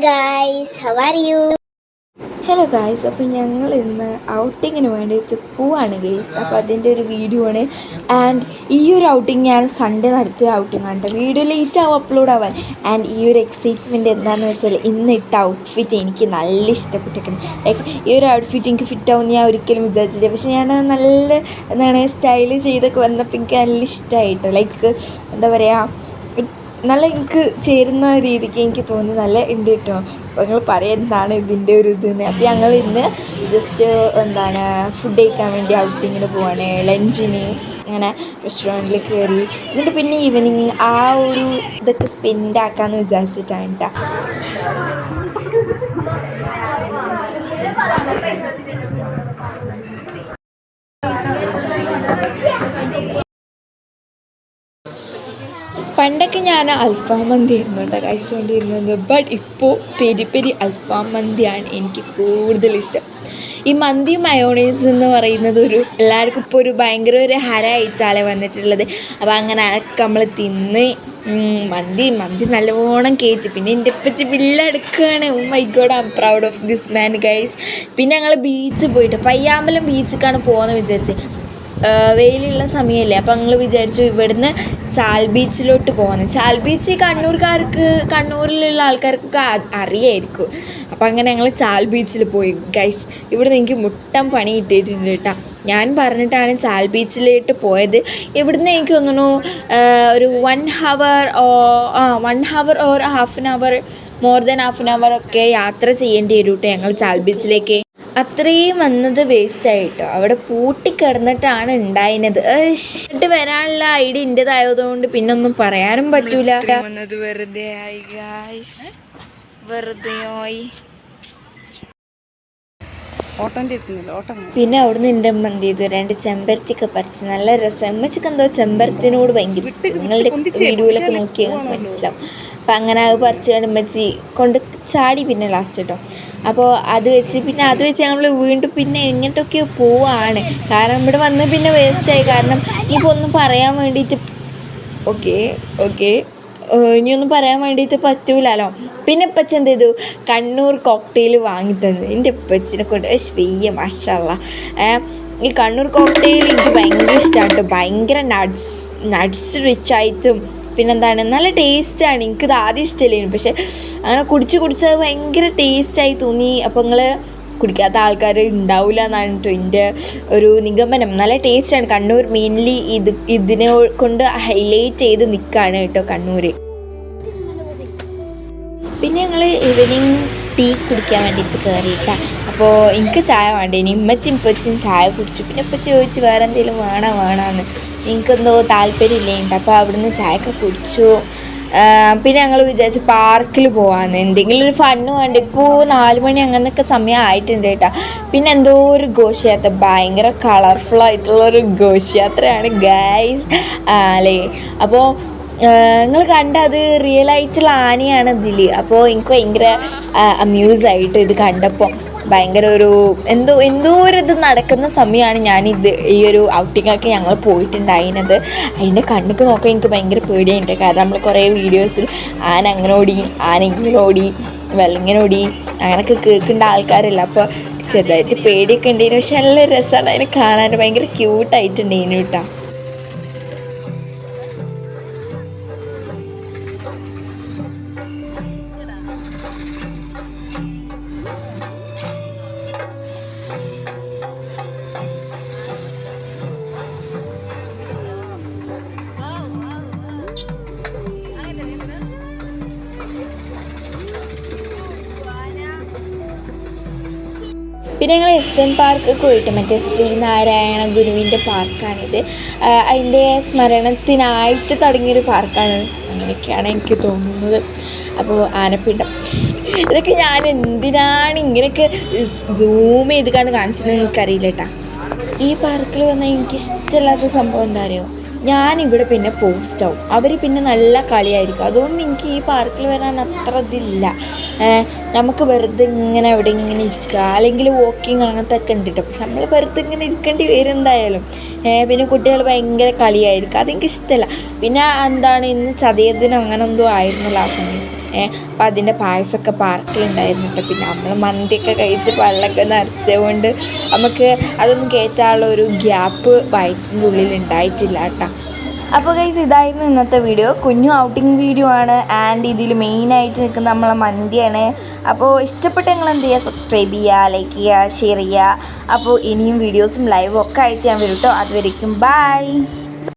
guys, how are you hello guys അപ്പോൾ ഞങ്ങൾ ഇന്ന് ഔട്ടിങ്ങിന് വേണ്ടിയിട്ട് പോവാണ് ഗേസ് അപ്പോൾ അതിന്റെ ഒരു വീഡിയോ ആണ്. ആൻഡ് ഈ ഒരു ഔട്ടിങ് ഞാൻ സൺഡേ നടത്തിയ ഔട്ടിംഗ് ആണ് വീഡിയോ ലേറ്റ് ആവും അപ്ലോഡ് ആവാൻ. ആൻഡ് ഈ ഒരു എക്സൈറ്റ്മെന്റ് എന്താണെന്ന് വെച്ചാൽ ഇന്ന് ഇട്ട ഔട്ട്ഫിറ്റ് എനിക്ക് നല്ല ഇഷ്ടപ്പെട്ടിരിക്കണം ലൈക്ക് ഈ ഒരു ഔട്ട്ഫിറ്റ് എനിക്ക് ഫിറ്റ് ആവും ഞാൻ ഒരിക്കലും വിചാരിച്ചില്ല പക്ഷേ ഞാൻ നല്ല എന്താണ് സ്റ്റൈൽ ചെയ്തൊക്കെ വന്നപ്പോൾ എനിക്ക് നല്ല ഇഷ്ടമായിട്ടോ ലൈക്ക് എന്താ പറയുക നല്ല എനിക്ക് ചേരുന്ന രീതിക്ക് എനിക്ക് തോന്നി. നല്ല ഉണ്ട് കേട്ടോ. അപ്പോൾ നിങ്ങൾ പറയാം എന്താണ് ഇതിന്റെ ഒരു ഇത് എന്ന്. അപ്പോൾ ഞങ്ങൾ ഇന്ന് ജസ്റ്റ് എന്താണ് ഫുഡ് കഴിക്കാൻ വേണ്ടി ഔട്ടിങ്ങിന് പോവാണ്. ലഞ്ചിന് അങ്ങനെ റെസ്റ്റോറന്റിൽ കയറി എന്നിട്ട് പിന്നെ ഈവനിങ് ആ ഒരു ഇതൊക്കെ സ്പെൻഡ് ആക്കാമെന്ന് വിചാരിച്ചിട്ടാണ് കേട്ടോ പണ്ടൊക്കെ ഞാൻ അൽഫാം മന്തി ആയിരുന്നു കേട്ടോ കഴിച്ചുകൊണ്ടിരുന്നത്. ബട്ട് ഇപ്പോൾ പെരി പെരി അൽഫാം മന്തിയാണ് എനിക്ക് കൂടുതൽ ഇഷ്ടം. ഈ മന്തി മയോണൈസ് എന്ന് പറയുന്നത് ഒരു എല്ലാവർക്കും ഇപ്പോൾ ഒരു ഭയങ്കര ഒരു ഹരമായിട്ടാണ് വന്നിട്ടുള്ളത്. അപ്പോൾ അങ്ങനെ അതൊക്കെ നമ്മൾ തിന്ന് മന്തി മന്തി നല്ലോണം കയറ്റി പിന്നെ എന്റെ ഉപ്പച്ചി ബില്ലെടുക്കുകയാണ് ഓ my God I'm proud of this man guys പിന്നെ ഞങ്ങൾ ബീച്ച് പോയിട്ട് പയ്യാമ്പലം ബീച്ചിലേക്കാണ് പോകുന്നത് വിചാരിച്ചത് വെയിലുള്ള സമയമല്ലേ അപ്പം ഞങ്ങൾ വിചാരിച്ചു ഇവിടുന്ന് ചാൽ ബീച്ചിലോട്ട് പോകുന്നത് ചാൽ ബീച്ച് കണ്ണൂർക്കാർക്ക് കണ്ണൂരിലുള്ള ആൾക്കാർക്കൊക്കെ അറിയായിരിക്കും. അപ്പം അങ്ങനെ ഞങ്ങൾ ചാൽ ബീച്ചിൽ പോയി. ഗൈസ് ഇവിടുന്ന് എനിക്ക് മുട്ടം പണി കിട്ടിയിട്ടുണ്ട് കേട്ടോ. ഞാൻ പറഞ്ഞിട്ടാണ് ചാൽ ബീച്ചിലോട്ട് പോയത്. ഇവിടുന്ന് എനിക്ക് തോന്നുന്നു ഒരു one hour oh ah one hour or half an hour more than half an hour ഒക്കെ യാത്ര ചെയ്യേണ്ടി വരും കേട്ടോ ഞങ്ങൾ ചാൽ ബീച്ചിലേക്ക്. അത്രയും വന്നത് വേസ്റ്റ് ആയിട്ടോ. അവിടെ പൂട്ടിക്കിടന്നിട്ടാണ് ഉണ്ടായിരുന്നത്. എന്നിട്ട് വരാനുള്ള ഐഡിയ എന്റെതായതുകൊണ്ട് പിന്നെ ഒന്നും പറയാനും പറ്റൂല. വന്നത് വെറുതെ ആയി ഗായ്സ് വെറുതെ ആയി. പിന്നെ അവിടുന്ന് എന്റെ അമ്മ എന്ത് ചെയ്തു? രണ്ട് ചെമ്പരത്തിയൊക്കെ പറിച്ച് നല്ല രസം. അമ്മച്ചിക്ക് എന്തോ ചെമ്പരത്തിനോട് ഭയങ്കര നിങ്ങളുടെ വീഡിയോയിലൊക്കെ നോക്കിയാൽ മനസ്സിലാവും. അപ്പം അങ്ങനെ അത് പറിച്ച് കടുമ്പച്ചി കൊണ്ട് ചാടി പിന്നെ ലാസ്റ്റ് കേട്ടോ അപ്പോൾ അത് വെച്ച് പിന്നെ അത് വെച്ച് നമ്മൾ വീണ്ടും പിന്നെ എങ്ങോട്ടൊക്കെയോ പോവാണ്. കാരണം ഇവിടെ വന്ന് പിന്നെ വേസ്റ്റായി കാരണം ഇപ്പോൾ ഒന്നും പറയാൻ വേണ്ടിയിട്ട് ഓക്കെ ഓക്കെ ഇനിയൊന്നും പറയാൻ വേണ്ടിയിട്ട് പറ്റൂലല്ലോ പിന്നെ ഇപ്പച്ച എന്ത് ചെയ്തു? കണ്ണൂർ കോക്ടെയിൽ വാങ്ങി തന്നു. എന്റെ ഇപ്പച്ചിനെ കൊണ്ട്. വെയ്യ മാഷല്ല. ഈ കണ്ണൂർ കോക്ടെയിൽ എനിക്ക് ഭയങ്കര ഇഷ്ടമാണ് ഭയങ്കര നട്സ് നട്സ് റിച്ച് ആയിട്ടും പിന്നെന്താണ്? നല്ല ടേസ്റ്റാണ്. എനിക്കിത് ആദ്യം ഇഷ്ടമില്ലായിരുന്നു പക്ഷേ അങ്ങനെ കുടിച്ച് കുടിച്ച് ഭയങ്കര ടേസ്റ്റായി തോന്നി. അപ്പോൾ നിങ്ങൾ കുടിക്കാത്ത ആൾക്കാർ ഉണ്ടാവില്ല എന്നാണ് കേട്ടോ എന്റെ ഒരു നിഗമനം. നല്ല ടേസ്റ്റാണ്. കണ്ണൂർ മെയിൻലി ഇത് ഇതിനെ കൊണ്ട് ഹൈലൈറ്റ് ചെയ്ത് നിൽക്കുകയാണ് കേട്ടോ കണ്ണൂർ പിന്നെ ഞങ്ങൾ ഈവനിങ് ടീ കുടിക്കാൻ വേണ്ടിയിട്ട് കയറിയിട്ടാ അപ്പോൾ എനിക്ക് ചായ വേണ്ട? ഇനി ഇമ്മച്ചും ഇപ്പച്ചും ചായ കുടിച്ചു. പിന്നെ ഇപ്പച്ചി ചോദിച്ചു വേറെ എന്തെങ്കിലും വേണോ? വേണമെന്ന് എനിക്കെന്തോ താല്പര്യമില്ലേണ്ട. അപ്പോൾ അവിടുന്ന് ചായയൊക്കെ കുടിച്ചു. പിന്നെ ഞങ്ങൾ വിചാരിച്ചു പാർക്കിൽ പോകാമെന്ന് എന്തെങ്കിലും ഒരു ഫണ്ണ് വേണ്ട. ഇപ്പോൾ നാല് മണി സമയം ആയിട്ടുണ്ട് കേട്ടോ. പിന്നെ എന്തോ ഒരു ഘോഷയാത്ര. ഭയങ്കര കളർഫുൾ ആയിട്ടുള്ള ഒരു ഘോഷയാത്രയാണ് ഗൈസ് അല്ലേ? അപ്പോൾ നിങ്ങൾ കണ്ട അത് റിയൽ ആയിട്ടുള്ള ആനയാണ് ഇതിൽ അപ്പോൾ എനിക്ക് ഭയങ്കര അമ്യൂസ് ആയിട്ട് ഇത് കണ്ടപ്പോൾ ഭയങ്കര ഒരു എന്തോ എന്തോ ഒരു ഇത് നടക്കുന്ന സമയമാണ് ഞാനിത് ഈ ഒരു ഔട്ടിങ്ങൊക്കെ ഞങ്ങൾ പോയിട്ടുണ്ടായിരുന്നത്. അതിന്റെ കണ്ണൊക്കെ നോക്കാൻ എനിക്ക് ഭയങ്കര പേടിയുണ്ട് കാരണം നമ്മൾ കുറേ വീഡിയോസിൽ ആന അങ്ങനെ ഓടി ആന ഇങ്ങനെ ഓടി വെള്ളിങ്ങനെ ഓടി അങ്ങനെയൊക്കെ കേൾക്കേണ്ട ആൾക്കാരല്ല. അപ്പോൾ ചെറുതായിട്ട് പേടിയൊക്കെ ഉണ്ടായിരുന്നു. പക്ഷെ നല്ല രസമാണ് അതിനെ കാണാൻ. ഭയങ്കര ക്യൂട്ടായിട്ടുണ്ടായിരുന്നു കേട്ടോ. പിന്നെ ഞങ്ങൾ എസ് എൻ പാർക്ക് പോയിട്ട് മറ്റേ ശ്രീനാരായണ ഗുരുവിന്റെ പാർക്കാണിത്. അതിന്റെ സ്മരണത്തിനായിട്ട് തുടങ്ങിയൊരു പാർക്കാണ് അങ്ങനെയൊക്കെയാണ് എനിക്ക് തോന്നുന്നത്. അപ്പോൾ ആനപ്പിണ്ടം. ഇതൊക്കെ ഞാൻ എന്തിനാണ് ഇങ്ങനെയൊക്കെ സൂം ചെയ്ത് കണ്ട് കാണിച്ചിട്ടുണ്ടെന്ന് എനിക്കറിയില്ല കേട്ടാ ഈ പാർക്കിൽ വന്നാൽ എനിക്കിഷ്ടമില്ലാത്ത സംഭവം എന്താ അറിയുമോ ഞാനിവിടെ പിന്നെ പോസ്റ്റ് ആവും. അവർ പിന്നെ നല്ല കളിയായിരിക്കും. അതുകൊണ്ട് എനിക്ക് ഈ പാർക്കിൽ വരാൻ അത്ര ഇതില്ല. നമുക്ക് വെറുതെ ഇങ്ങനെ അവിടെ ഇങ്ങനെ ഇരിക്കുക. അല്ലെങ്കിൽ വാക്കിങ് അങ്ങനത്തെ ഒക്കെ ഉണ്ട് കേട്ടോ പക്ഷെ നമ്മൾ വെറുതെ ഇങ്ങനെ ഇരിക്കേണ്ടി വരും എന്തായാലും. പിന്നെ കുട്ടികൾ ഭയങ്കര കളിയായിരിക്കും. അതെനിക്ക് ഇഷ്ടമല്ല പിന്നെ എന്താണ് ഇന്ന് ചതയദിനം അങ്ങനെ എന്തോ ആയിരുന്നല്ലോ ആ സമയം അപ്പം അതിന്റെ പായസമൊക്കെ പാർക്കിലുണ്ടായിരുന്നു കേട്ടോ. പിന്നെ നമ്മൾ മന്തിയൊക്കെ കഴിച്ച് പള്ളൊക്കെ നിറച്ചുകൊണ്ട് നമുക്ക് അതൊന്നും കയറ്റാനുള്ള ഒരു ഗ്യാപ്പ് വയറ്റിന്റെ ഉള്ളിൽ ഉണ്ടായിട്ടില്ല കേട്ടോ. അപ്പോൾ ഗൈസ് ഇതായിരുന്നു ഇന്നത്തെ വീഡിയോ കുഞ്ഞു ഔട്ടിംഗ് വീഡിയോ ആണ്. ആൻഡ് ഇതിൽ മെയിനായിട്ട് നിൽക്കുന്ന നമ്മളെ മന്തിയാണ്. അപ്പോൾ ഇഷ്ടപ്പെട്ട നിങ്ങൾ എന്ത് ചെയ്യുക? സബ്സ്ക്രൈബ് ചെയ്യുക ലൈക്ക് ചെയ്യുക ഷെയർ ചെയ്യുക. അപ്പോൾ ഇനിയും വീഡിയോസും ലൈവും ഒക്കെ അയച്ച് ഞാൻ വരും കേട്ടോ അതുവരേക്കും ബൈ